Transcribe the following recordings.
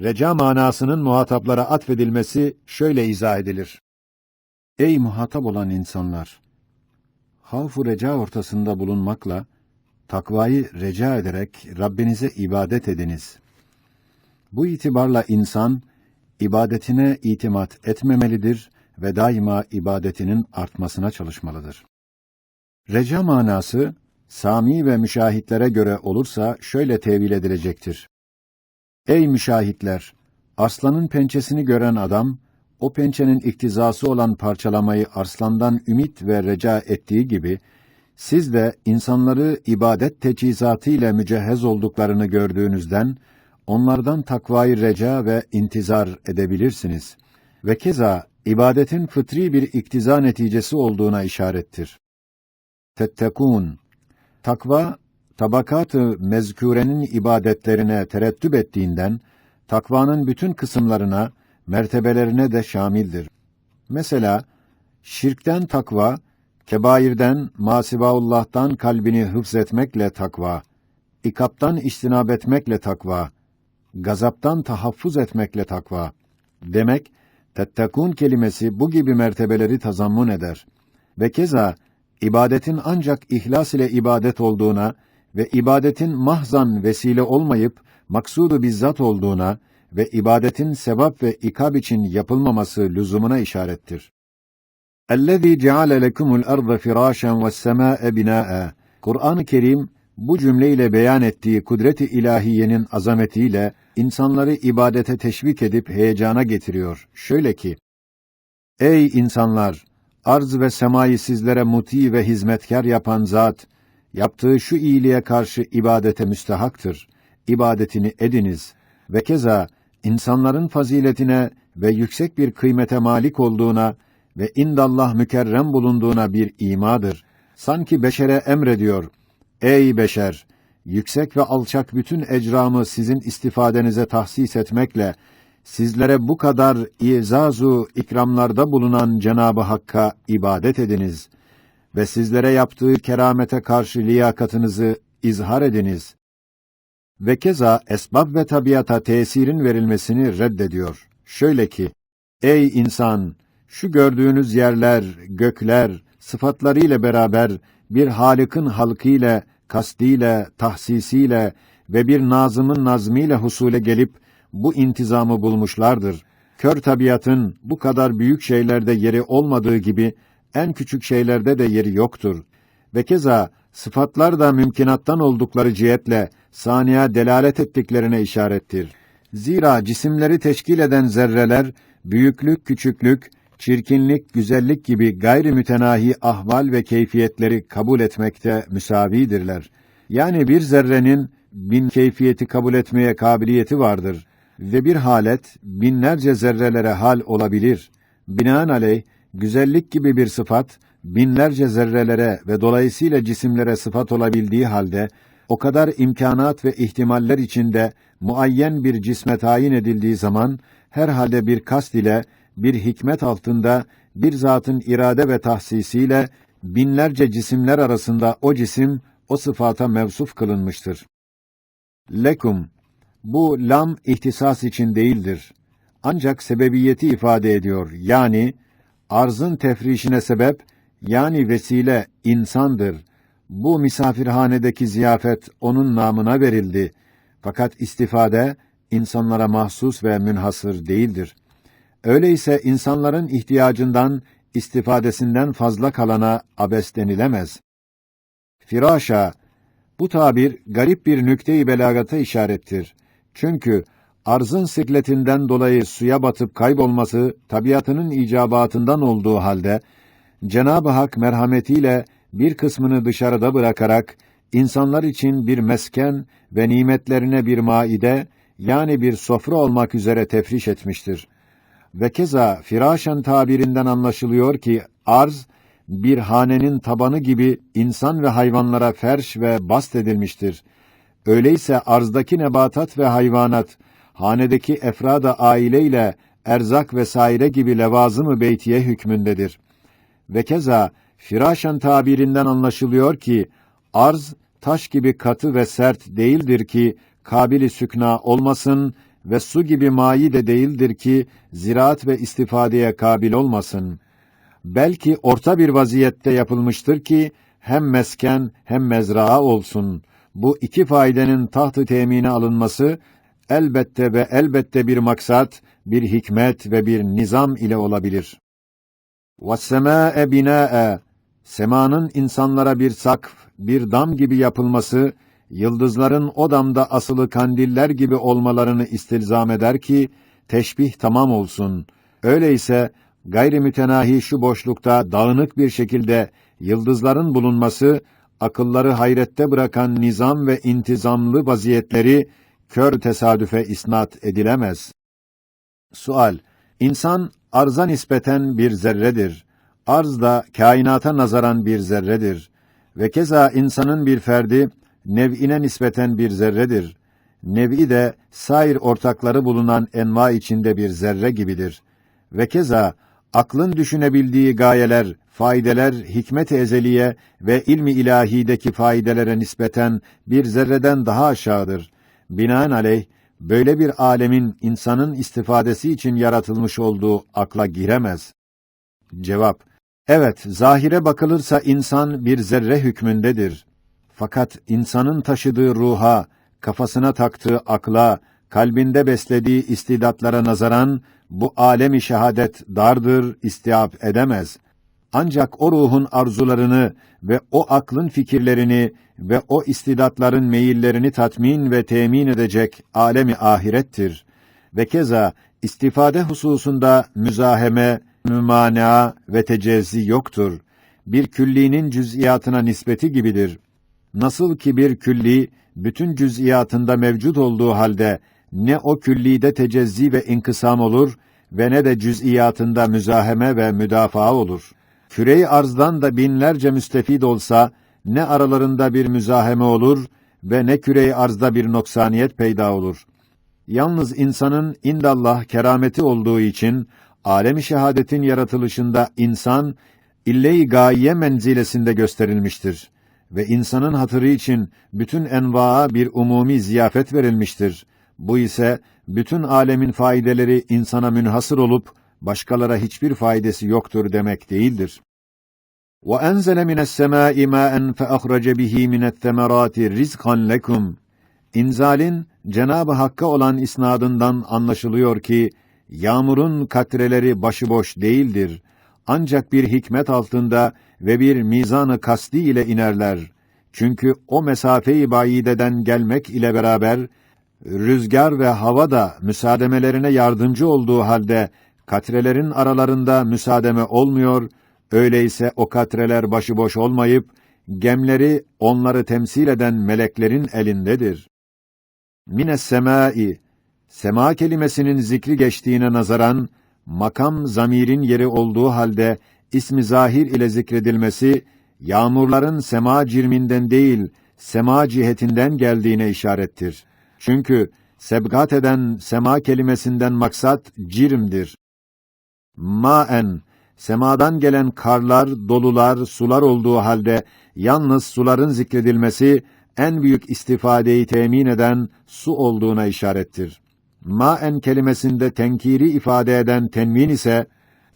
Reca manasının muhataplara atfedilmesi şöyle izah edilir. Ey muhatap olan insanlar! Havf-u reca ortasında bulunmakla, takvayı reca ederek Rabbinize ibadet ediniz. Bu itibarla insan, ibadetine itimat etmemelidir ve daima ibadetinin artmasına çalışmalıdır. Reca manası, Sami ve müşahitlere göre olursa şöyle tevil edilecektir. Ey müşahitler! Arslanın pençesini gören adam, o pençenin iktizası olan parçalamayı arslandan ümit ve reca ettiği gibi, siz de insanları ibadet teçhizatı ile mücehhez olduklarını gördüğünüzden, onlardan takvayı reca ve intizar edebilirsiniz. Ve keza, ibadetin fıtri bir iktiza neticesi olduğuna işarettir. Tettekûn Takva, tabakat-ı mezkûrenin ibadetlerine terettüp ettiğinden, takvanın bütün kısımlarına, mertebelerine de şamildir. Mesela, şirkten takva, kebairden, masivaullah'tan kalbini hıfzetmekle takva, ikaptan istinab etmekle takva, gazaptan tahaffuz etmekle takva. Demek, tettekûn kelimesi bu gibi mertebeleri tazammun eder. Ve keza, ibadetin ancak ihlas ile ibadet olduğuna ve ibadetin mahzan vesile olmayıp maksudu bizzat olduğuna ve ibadetin sevap ve ikab için yapılmaması lüzumuna işarettir. اَلَّذ۪ي جَعَلَ لَكُمُ الْأَرْضَ فِرَاشًا وَالسَّمَاءَ بِنَاءً Kur'an-ı Kerim, bu cümleyle beyan ettiği kudret-i ilahiyenin azametiyle insanları ibadete teşvik edip heyecana getiriyor. Şöyle ki, Ey insanlar! Arz ve semayı sizlere muti ve hizmetkar yapan zat, yaptığı şu iyiliğe karşı ibadete müstehaktır. İbadetini ediniz. Ve keza, insanların faziletine ve yüksek bir kıymete malik olduğuna ve indallah mükerrem bulunduğuna bir imadır. Sanki beşere emrediyor. Ey beşer! Yüksek ve alçak bütün ecramı sizin istifadenize tahsis etmekle, sizlere bu kadar izazu ikramlarda bulunan Cenabı Hakk'a ibadet ediniz ve sizlere yaptığı keramete karşı liyakatınızı izhar ediniz. Ve keza esbab ve tabiata tesirin verilmesini reddediyor. Şöyle ki, ey insan, şu gördüğünüz yerler, gökler, sıfatlarıyla beraber bir Halık'ın halkıyla, kasdiyle, tahsisiyle ve bir nazımın nazmiyle husule gelip bu intizamı bulmuşlardır. Kör tabiatın bu kadar büyük şeylerde yeri olmadığı gibi en küçük şeylerde de yeri yoktur. Ve keza sıfatlar da mümkinattan oldukları cihetle saniye delalet ettiklerine işarettir. Zira cisimleri teşkil eden zerreler büyüklük, küçüklük, çirkinlik, güzellik gibi gayri mütenahi ahval ve keyfiyetleri kabul etmekte müsavidirler. Yani bir zerrenin bin keyfiyeti kabul etmeye kabiliyeti vardır ve bir halet binlerce zerrelere hal olabilir. Binaenaleyh güzellik gibi bir sıfat binlerce zerrelere ve dolayısıyla cisimlere sıfat olabildiği halde o kadar imkanat ve ihtimaller içinde muayyen bir cisme tayin edildiği zaman herhalde bir kast ile bir hikmet altında bir zatın irade ve tahsisiyle binlerce cisimler arasında o cisim o sıfata mevsuf kılınmıştır. Lekum bu lam ihtisas için değildir. Ancak sebebiyeti ifade ediyor. Yani arzın tefrişine sebep yani vesile insandır. Bu misafirhanedeki ziyafet onun namına verildi. Fakat istifade insanlara mahsus ve münhasır değildir. Öyleyse insanların ihtiyacından, istifadesinden fazla kalana abes denilemez. Firaşa, bu tabir garip bir nükte-i belagata işarettir. Çünkü arzın sikletinden dolayı suya batıp kaybolması tabiatının icabatından olduğu halde Cenab-ı Hak merhametiyle bir kısmını dışarıda bırakarak insanlar için bir mesken ve nimetlerine bir maide yani bir sofra olmak üzere tefriş etmiştir. Ve keza firaşen tabirinden anlaşılıyor ki arz bir hanenin tabanı gibi insan ve hayvanlara ferş ve bast edilmiştir. Öyleyse arzdaki nebatat ve hayvanat, hanedeki efrada aile ile erzak vesaire gibi levazımı beytiye hükmündedir. Ve keza firaşen tabirinden anlaşılıyor ki arz taş gibi katı ve sert değildir ki kabili sükna olmasın ve su gibi mayi de değildir ki ziraat ve istifadeye kabil olmasın. Belki orta bir vaziyette yapılmıştır ki hem mesken hem mezraa olsun. Bu iki faydenin tahtı temine alınması elbette ve elbette bir maksat, bir hikmet ve bir nizam ile olabilir. وَالسَّمَاءَ بِنَاءً Semanın insanlara bir sakf, bir dam gibi yapılması, yıldızların o damda asılı kandiller gibi olmalarını istilzam eder ki, teşbih tamam olsun. Öyleyse, gayri mütenahi şu boşlukta dağınık bir şekilde yıldızların bulunması, akılları hayrette bırakan nizam ve intizamlı vaziyetleri, kör tesadüfe isnat edilemez. Sual İnsan arza nispeten bir zerredir. Arz da kainata nazaran bir zerredir. Ve keza insanın bir ferdi nev'ine nispeten bir zerredir. Nev'i de sair ortakları bulunan enva içinde bir zerre gibidir. Ve keza aklın düşünebildiği gayeler, faydeler, hikmet-i ezeliye ve ilmi ilahideki faydelere nispeten bir zerreden daha aşağıdır. Binaenaleyh böyle bir alemin insanın istifadesi için yaratılmış olduğu akla giremez. Cevap: Evet, zahire bakılırsa insan bir zerre hükmündedir. Fakat insanın taşıdığı ruha, kafasına taktığı akla, kalbinde beslediği istidatlara nazaran bu alemi şehadet dardır, istiab edemez. Ancak o ruhun arzularını ve o aklın fikirlerini ve o istidatların meyillerini tatmin ve temin edecek alemi ahirettir. Ve keza istifade hususunda müzaheme, mümanaa ve tecezzi yoktur. Bir küllinin cüz'iyatına nispeti gibidir. Nasıl ki bir külli bütün cüz'iyatında mevcut olduğu halde ne o küllide tecezzi ve inkısam olur ve ne de cüz'iyatında müzaheme ve müdafaa olur. Küre-i arzdan da binlerce müstefid olsa ne aralarında bir müzaheme olur ve ne küre-i arzda bir noksaniyet peyda olur. Yalnız insanın indallah kerameti olduğu için alemi şehadetin yaratılışında insan ille-i gaye menzilesinde gösterilmiştir ve insanın hatırı için bütün envaa bir umumi ziyafet verilmiştir. Bu ise bütün alemin faydeleri insana münhasır olup başkalara hiçbir faydası yoktur demek değildir. وَاَنْزَلَ مِنَ السَّمَاءِ مَاءً فَأَخْرَجَ بِهِ مِنَ الثَّمَرَاتِ رِزْقًا لَكُمْ İnzalin Cenab-ı Hakk'a olan isnadından anlaşılıyor ki yağmurun katreleri başıboş değildir. Ancak bir hikmet altında ve bir mizanı kasti ile inerler. Çünkü o mesafeyi bayideden gelmek ile beraber rüzgar ve hava da müsaademelerine yardımcı olduğu halde katrelerin aralarında müsaademe olmuyor, öyleyse o katreler başıboş olmayıp, gemleri onları temsil eden meleklerin elindedir. Mines semai, sema kelimesinin zikri geçtiğine nazaran, makam zamirin yeri olduğu halde ismi zahir ile zikredilmesi, yağmurların sema cirminden değil, sema cihetinden geldiğine işarettir. Çünkü sebgat eden sema kelimesinden maksat cirmdir. Maen, semadan gelen karlar, dolular, sular olduğu halde yalnız suların zikredilmesi en büyük istifadeyi temin eden su olduğuna işarettir. Maen kelimesinde tenkiri ifade eden tenvin ise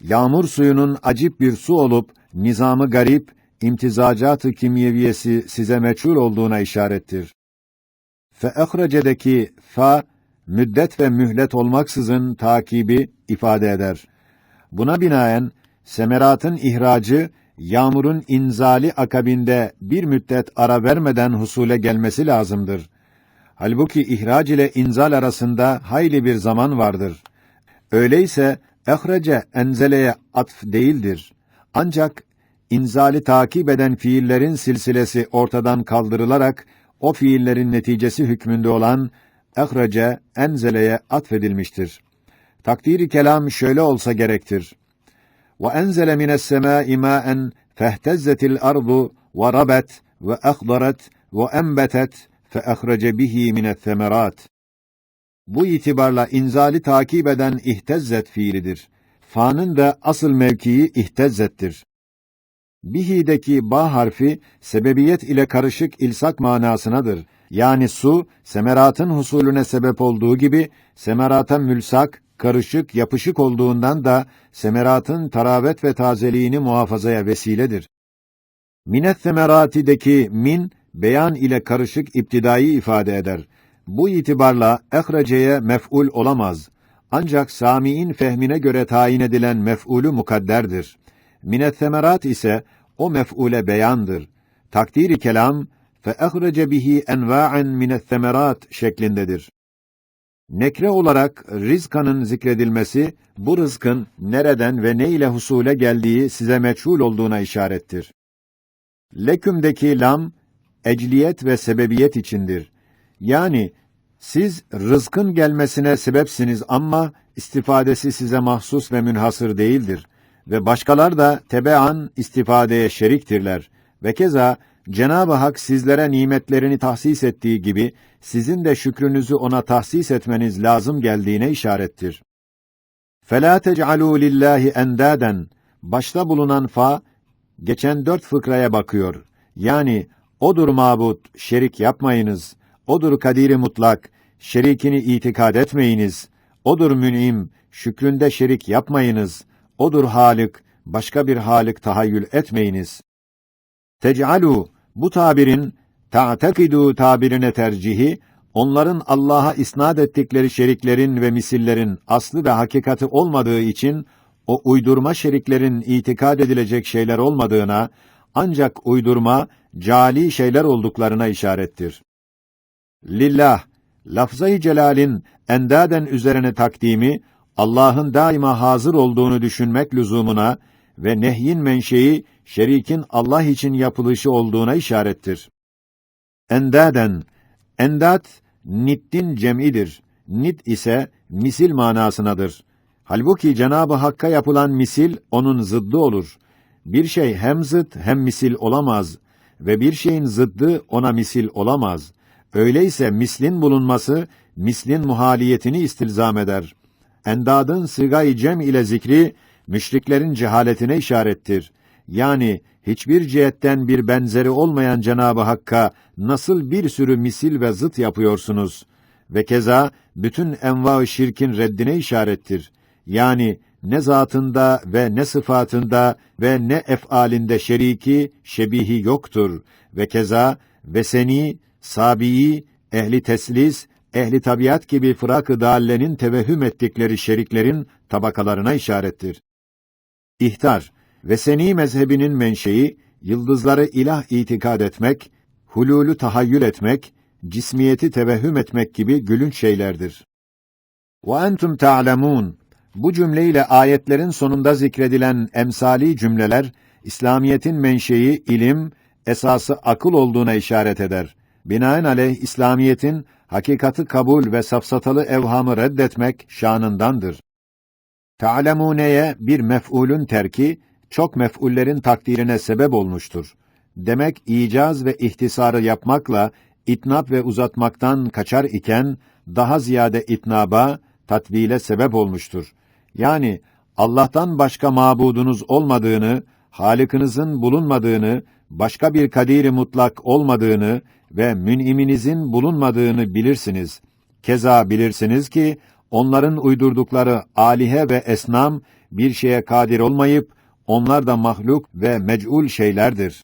yağmur suyunun acip bir su olup nizamı garip, imtizacat-ı kimyeviyesi size meçhul olduğuna işarettir. Fe'ehrece'deki fa müddet ve mühlet olmaksızın takibi ifade eder. Buna binaen semeratın ihracı yağmurun inzali akabinde bir müddet ara vermeden husule gelmesi lazımdır. Halbuki ihrac ile inzal arasında hayli bir zaman vardır. Öyleyse ehrece enzeleye atf değildir. Ancak inzali takip eden fiillerin silsilesi ortadan kaldırılarak o fiillerin neticesi hükmünde olan ehrece enzeleye atfedilmiştir. Takdiri kelam şöyle olsa gerektir. Ve enzele mines semâi mâen fehtezzetil ardu ve rabet ve ahdaret ve enbetet fe ahrece bihi mine's semerat. Bu itibarla inzali takip eden ihtezzet fiilidir. Fa'nın da asıl mevkii ihtezzettir. Bihi'deki ba harfi sebebiyet ile karışık ilsak manasınadır. Yani su semeratın husulüne sebep olduğu gibi semerata mülsak karışık, yapışık olduğundan da semeratın taravet ve tazeliğini muhafazaya vesiledir. Minet semeratideki min beyan ile karışık iptidai ifade eder. Bu itibarla ehreceye mef'ul olamaz. Ancak Sami'in fehmine göre tayin edilen mef'ulü mukadderdir. Minet semerat ise o mef'ule beyandır. Takdiri kelam fe ehrece bihi enva'en minet semerat şeklindedir. Nekre olarak rizkanın zikredilmesi, bu rızkın nereden ve ne ile husule geldiği size meçhul olduğuna işarettir. Lekümdeki lam, ecliyet ve sebebiyet içindir. Yani, siz rızkın gelmesine sebepsiniz ama istifadesi size mahsus ve münhasır değildir. Ve başkalar da tebean istifadeye şeriktirler. Ve keza Cenab-ı Hak sizlere nimetlerini tahsis ettiği gibi sizin de şükrünüzü ona tahsis etmeniz lazım geldiğine işarettir. Fela tec'alû lillâhi endâden başta bulunan fa geçen dört fıkraya bakıyor. Yani odur mabut şerik yapmayınız. Odur kadiri mutlak şerikini itikad etmeyiniz. Odur mün'im şükründe şerik yapmayınız. Odur halik başka bir halik tahayyül etmeyiniz. Tecalu bu tabirin, ta'tekidu tabirine tercihi, onların Allah'a isnat ettikleri şeriklerin ve misillerin aslı ve hakikati olmadığı için, o uydurma şeriklerin itikad edilecek şeyler olmadığına, ancak uydurma, cali şeyler olduklarına işarettir. Lillah, lafzayı celalin endaden üzerine takdimi, Allah'ın daima hazır olduğunu düşünmek lüzumuna ve nehyin menşei şerikin Allah için yapılışı olduğuna işarettir. Endaden, endat, niddin cem'idir. Nid ise misil manasınadır. Halbuki Cenab-ı Hakk'a yapılan misil, onun zıddı olur. Bir şey hem zıt hem misil olamaz ve bir şeyin zıddı ona misil olamaz. Öyleyse mislin bulunması, mislin muhaliyetini istilzam eder. Endadın sırgay cem ile zikri, müşriklerin cehaletine işarettir. Yani hiçbir cihetten bir benzeri olmayan Cenab-ı Hakk'a nasıl bir sürü misil ve zıt yapıyorsunuz? Ve keza bütün enva-ı şirkin reddine işarettir. Yani ne zatında ve ne sıfatında ve ne ef'alinde şeriki, şebihi yoktur. Ve keza veseni, sabiyi, ehli teslis, ehli tabiat gibi fırak-ı dallenin tevehhüm ettikleri şeriklerin tabakalarına işarettir. İhtar ve seni mezhebinin menşei yıldızları ilah itikad etmek, hululu tahayyül etmek, cismiyeti tevehhüm etmek gibi gülünç şeylerdir. Ve entum ta'lemun. Bu cümleyle ayetlerin sonunda zikredilen emsali cümleler İslamiyetin menşei ilim, esası akıl olduğuna işaret eder. Binaenaleyh İslamiyetin hakikati kabul ve safsatalı evhamı reddetmek şanındandır. Ta'lemune'ye bir mef'ulün terki, çok mef'ullerin takdirine sebep olmuştur. Demek icaz ve ihtisarı yapmakla itnap ve uzatmaktan kaçar iken daha ziyade itnaba, tatvile sebep olmuştur. Yani Allah'tan başka mabudunuz olmadığını, Halık'ınızın bulunmadığını, başka bir kadiri mutlak olmadığını ve mün'iminizin bulunmadığını bilirsiniz. Keza bilirsiniz ki onların uydurdukları alihe ve esnam bir şeye kadir olmayıp onlar da mahluk ve mec'ul şeylerdir.